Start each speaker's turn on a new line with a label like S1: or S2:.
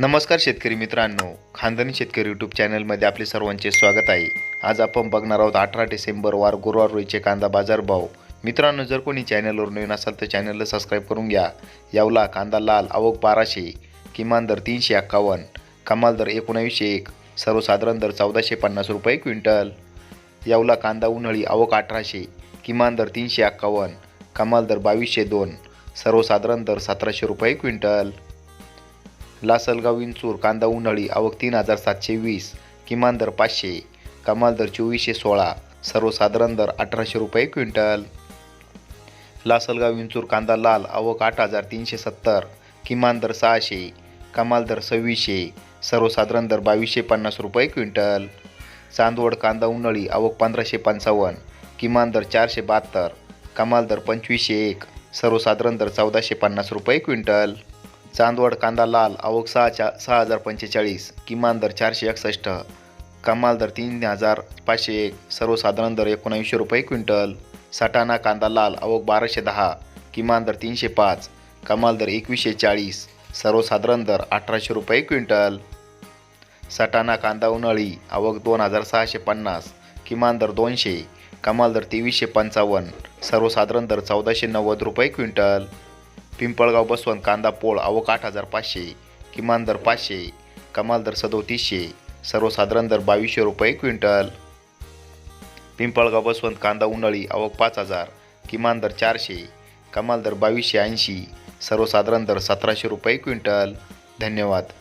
S1: नमस्कार शेतकरी मित्रांनो. खानदानी शेतकरी यूट्यूब चॅनलमध्ये आपले सर्वांचे स्वागत आहे. आज आपण बघणार आहोत अठरा डिसेंबर वार गुरुवार रोजीचे कांदा बाजार भाव. मित्रांनो जर कोणी चॅनलवर नवीन असाल तर चॅनलला सबस्क्राईब करून घ्या. यावला कांदा लाल आवक बाराशे किमान दर तीनशे एक्कावन्न कमाल दर एकोणावीसशे एक सर्वसाधारण दर चौदाशे पन्नास रुपये क्विंटल. यावला कांदा उन्हाळी आवक अठराशे किमान दर तीनशे एक्कावन्न कमाल दर बावीसशे दोन सर्वसाधारण दर सतराशे रुपये क्विंटल. लासलगाव विंचूर कांदा उन्हाळी आवक तीन हजार सातशे वीस किमान दर पाचशे कमाल दर चोवीसशे सोळा सर्वसाधारण दर अठराशे रुपये क्विंटल. लासलगाव विंचूर कांदा लाल आवक आठ हजार तीनशे सत्तर किमान दर सहाशे कमाल दर सव्वीसशे सर्वसाधारण दर बावीसशे पन्नास रुपये क्विंटल. चांदवड कांदा उन्हाळी आवक पंधराशे पंचावन्न किमान दर चारशे बहात्तर कमाल दर पंचवीसशे एक सर्वसाधारण दर चौदाशे पन्नास रुपये क्विंटल. चांदवड कांदा लाल आवक सहाच्या सहा हजार पंचेचाळीस किमान दर चारशे एकसष्ट कमाल दर तीन हजार पाचशे एक सर्वसाधारण दर एकोणऐंशी रुपये क्विंटल सटाणा कांदा लाल आवक बाराशे दहा किमान दर तीनशे पाच कमाल दर एकवीसशे चाळीस सर्वसाधारण दर अठराशे रुपये क्विंटल. सटाणा कांदा उन्हाळी आवक दोन हजार सहाशे पन्नास किमान दर दोनशे कमाल दर तेवीसशे पंचावन्न सर्वसाधारण दर चौदाशे नव्वद रुपये क्विंटल. पिंपळगाव बसवंत कांदा पोळ आवक आठ हजार पाचशे किमान दर पाचशे कमाल दर सदोतीसशे सर्वसाधारण दर बावीसशे रुपये क्विंटल. पिंपळगाव बसवंत कांदा उन्हाळी आवक पाच हजार किमान दर चारशे कमाल दर बावीसशे ऐंशी सर्वसाधारण दर सतराशे रुपये क्विंटल. धन्यवाद.